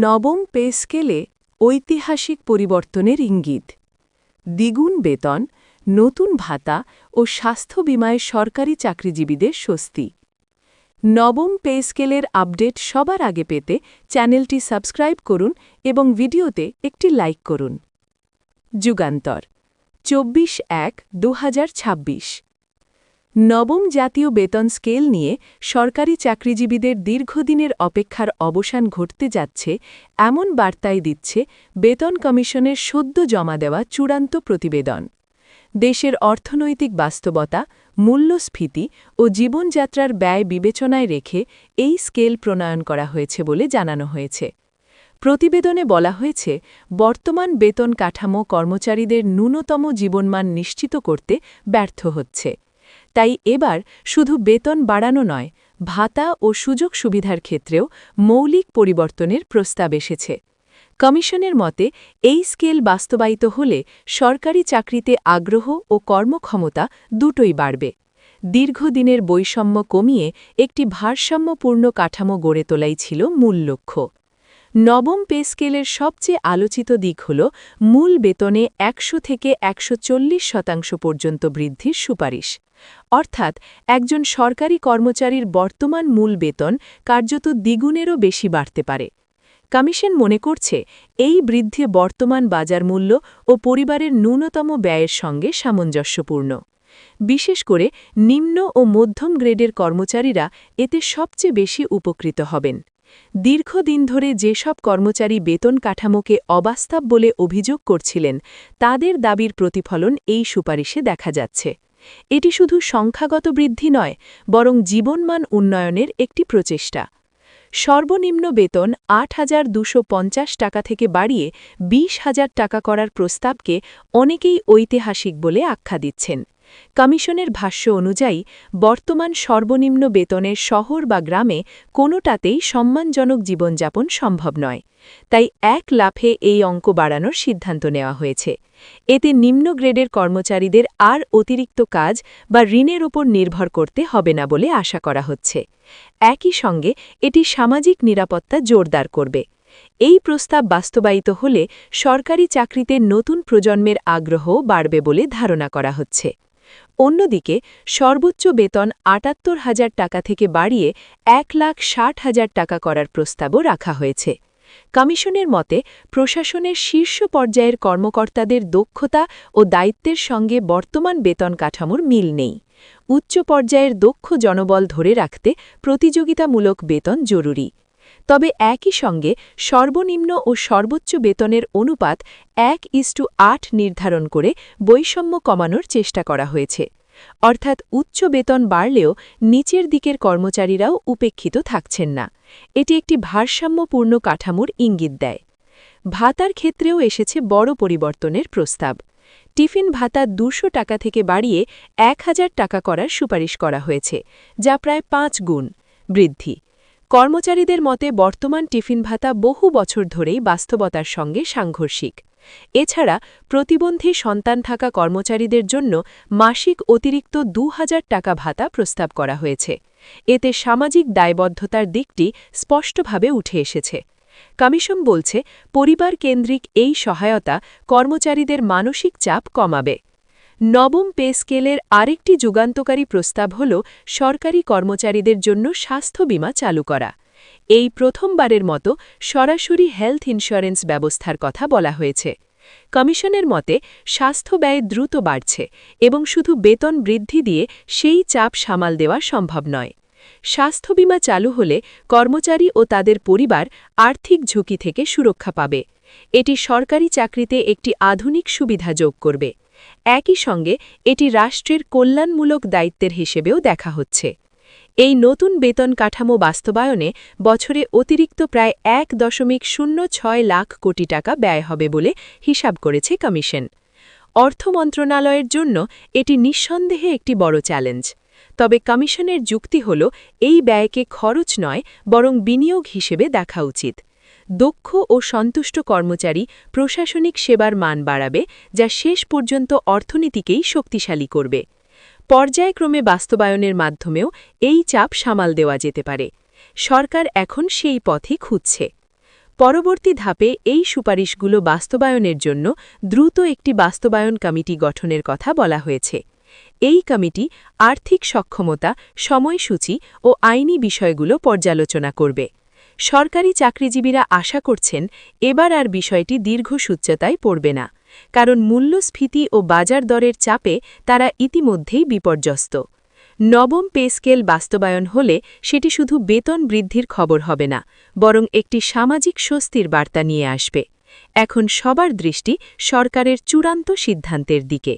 নবম পে স্কেলে ঐতিহাসিক পরিবর্তনের ইঙ্গিত। দ্বিগুণ বেতন, নতুন ভাতা ও স্বাস্থ্য বিমায় সরকারি চাকরিজীবীদের স্বস্তি। নবম পে স্কেলের আপডেট সবার আগে পেতে চ্যানেলটি সাবস্ক্রাইব করুন এবং ভিডিওতে একটি লাইক করুন। যুগান্তর, চব্বিশ এক দু নবম জাতীয় বেতন স্কেল নিয়ে সরকারি চাকরিজীবীদের দীর্ঘদিনের অপেক্ষার অবসান ঘটতে যাচ্ছে, এমন বার্তাই দিচ্ছে বেতন কমিশনের সদ্য জমা দেওয়া চূড়ান্ত প্রতিবেদন। দেশের অর্থনৈতিক বাস্তবতা, মূল্যস্ফীতি ও জীবনযাত্রার ব্যয় বিবেচনায় রেখে এই স্কেল প্রণয়ন করা হয়েছে বলে জানানো হয়েছে। প্রতিবেদনে বলা হয়েছে, বর্তমান বেতন কাঠামো কর্মচারীদের ন্যূনতম জীবনমান নিশ্চিত করতে ব্যর্থ হচ্ছে। তাই এবার শুধু বেতন বাড়ানো নয়, ভাতা ও সুযোগ সুবিধার ক্ষেত্রেও মৌলিক পরিবর্তনের প্রস্তাব এসেছে। কমিশনের মতে, এই স্কেল বাস্তবায়িত হলে সরকারি চাকরিতে আগ্রহ ও কর্মক্ষমতা দুটোই বাড়বে। দীর্ঘদিনের বৈষম্য কমিয়ে একটি ভারসাম্যপূর্ণ কাঠামো গড়ে তোলাই ছিল মূল লক্ষ্য। নবম পে স্কেলের সবচেয়ে আলোচিত দিক হল মূল বেতনে একশো থেকে একশো চল্লিশ শতাংশ পর্যন্ত বৃদ্ধির সুপারিশ। অর্থাৎ একজন সরকারি কর্মচারীর বর্তমান মূল বেতন কার্যত দ্বিগুণেরও বেশি বাড়তে পারে। কমিশন মনে করছে, এই বৃদ্ধি বর্তমান বাজার মূল্য ও পরিবারের ন্যূনতম ব্যয়ের সঙ্গে সামঞ্জস্যপূর্ণ। বিশেষ করে নিম্ন ও মধ্যম গ্রেডের কর্মচারীরা এতে সবচেয়ে বেশি উপকৃত হবেন। দীর্ঘদিন ধরে যেসব কর্মচারী বেতন কাঠামোকে অবাস্তব বলে অভিযোগ করছিলেন, তাদের দাবির প্রতিফলন এই সুপারিশে দেখা যাচ্ছে। এটি শুধু সংখ্যাগত বৃদ্ধি নয়, বরং জীবনমান উন্নয়নের একটি প্রচেষ্টা। সর্বনিম্ন বেতন আট হাজার টাকা থেকে বাড়িয়ে বিশ হাজার টাকা করার প্রস্তাবকে অনেকেই ঐতিহাসিক বলে আখ্যা দিচ্ছেন। কমিশনের ভাষ্য অনুযায়ী, বর্তমান সর্বনিম্ন বেতনের শহর বা গ্রামে কোনোটাতেই সম্মানজনক জীবনযাপন সম্ভব নয়। তাই এক লাফে এই অঙ্ক বাড়ানোর সিদ্ধান্ত নেওয়া হয়েছে। এতে নিম্ন গ্রেডের কর্মচারীদের আর অতিরিক্ত কাজ বা ঋণের ওপর নির্ভর করতে হবে না বলে আশা করা হচ্ছে। একই সঙ্গে এটি সামাজিক নিরাপত্তা জোরদার করবে। এই প্রস্তাব বাস্তবায়িত হলে সরকারি চাকরিতে নতুন প্রজন্মের আগ্রহ বাড়বে বলে ধারণা করা হচ্ছে। অন্যদিকে, সর্বোচ্চ বেতন আটাত্তর হাজার টাকা থেকে বাড়িয়ে এক লাখ ষাট হাজার টাকা করার প্রস্তাবও রাখা হয়েছে। কমিশনের মতে, প্রশাসনের শীর্ষ পর্যায়ের কর্মকর্তাদের দক্ষতা ও দায়িত্বের সঙ্গে বর্তমান বেতন কাঠামোর মিল নেই। উচ্চ পর্যায়ের দক্ষ জনবল ধরে রাখতে প্রতিযোগিতামূলক বেতন জরুরি। তবে একই সঙ্গে সর্বনিম্ন ও সর্বোচ্চ বেতনের অনুপাত এক ইস্টু আট নির্ধারণ করে বৈষম্য কমানোর চেষ্টা করা হয়েছে। অর্থাৎ উচ্চ বেতন বাড়লেও নিচের দিকের কর্মচারীরাও উপেক্ষিত থাকছেন না। এটি একটি ভারসাম্যপূর্ণ কাঠামোর ইঙ্গিত দেয়। ভাতার ক্ষেত্রেও এসেছে বড় পরিবর্তনের প্রস্তাব। টিফিন ভাতা দুশো টাকা থেকে বাড়িয়ে এক হাজার টাকা করার সুপারিশ করা হয়েছে, যা প্রায় পাঁচ গুণ বৃদ্ধি। কর্মচারীদের মতে, বর্তমান টিফিন ভাতা বহু বছর ধরেই বাস্তবতার সঙ্গে সাংঘর্ষিক। এছাড়া, প্রতিবন্ধী সন্তান থাকা কর্মচারীদের জন্য মাসিক অতিরিক্ত দু হাজার টাকা ভাতা প্রস্তাব করা হয়েছে। এতে সামাজিক দায়বদ্ধতার দিকটি স্পষ্টভাবে উঠে এসেছে। কমিশন বলছে, পরিবার কেন্দ্রিক এই সহায়তা কর্মচারীদের মানসিক চাপ কমাবে। নবম পে স্কেলের আরেকটি যুগান্তকারী প্রস্তাব হল সরকারি কর্মচারীদের জন্য স্বাস্থ্য বিমা চালু করা। এই প্রথমবারের মতো সরাসরি হেলথ ইন্স্যুরেন্স ব্যবস্থার কথা বলা হয়েছে। কমিশনের মতে, স্বাস্থ্য ব্যয় দ্রুত বাড়ছে এবং শুধু বেতন বৃদ্ধি দিয়ে সেই চাপ সামাল দেওয়া সম্ভব নয়। স্বাস্থ্য বিমা চালু হলে কর্মচারী ও তাদের পরিবার আর্থিক ঝুঁকি থেকে সুরক্ষা পাবে। এটি সরকারি চাকরিতে একটি আধুনিক সুবিধা যোগ করবে। একই সঙ্গে এটি রাষ্ট্রের কল্যাণমূলক দায়িত্বের হিসেবেও দেখা হচ্ছে। এই নতুন বেতন কাঠামো বাস্তবায়নে বছরে অতিরিক্ত প্রায় এক দশমিক শূন্য ছয় লাখ কোটি টাকা ব্যয় হবে বলে হিসাব করেছে কমিশন। অর্থ মন্ত্রণালয়ের জন্য এটি নিঃসন্দেহে একটি বড় চ্যালেঞ্জ। তবে কমিশনের যুক্তি হল, এই ব্যয়কে খরচ নয়, বরং বিনিয়োগ হিসেবে দেখা উচিত। দক্ষ ও সন্তুষ্ট কর্মচারী প্রশাসনিক সেবার মান বাড়াবে, যা শেষ পর্যন্ত অর্থনীতিকেই শক্তিশালী করবে। পর্যায়ক্রমে বাস্তবায়নের মাধ্যমেও এই চাপ সামাল দেওয়া যেতে পারে। সরকার এখন সেই পথে খুঁজছে। পরবর্তী ধাপে এই সুপারিশগুলো বাস্তবায়নের জন্য দ্রুত একটি বাস্তবায়ন কমিটি গঠনের কথা বলা হয়েছে। এই কমিটি আর্থিক সক্ষমতা, সময়সূচি ও আইনি বিষয়গুলো পর্যালোচনা করবে। সরকারি চাকরিজীবীরা আশা করছেন এবার আর বিষয়টি দীর্ঘসূচ্যতায় পড়বে না, কারণ মূল্যস্ফীতি ও বাজার দরের চাপে তারা ইতিমধ্যেই বিপর্যস্ত। নবম পে স্কেল বাস্তবায়ন হলে সেটি শুধু বেতন বৃদ্ধির খবর হবে না, বরং একটি সামাজিক স্বস্তির বার্তা নিয়ে আসবে। এখন সবার দৃষ্টি সরকারের চূড়ান্ত সিদ্ধান্তের দিকে।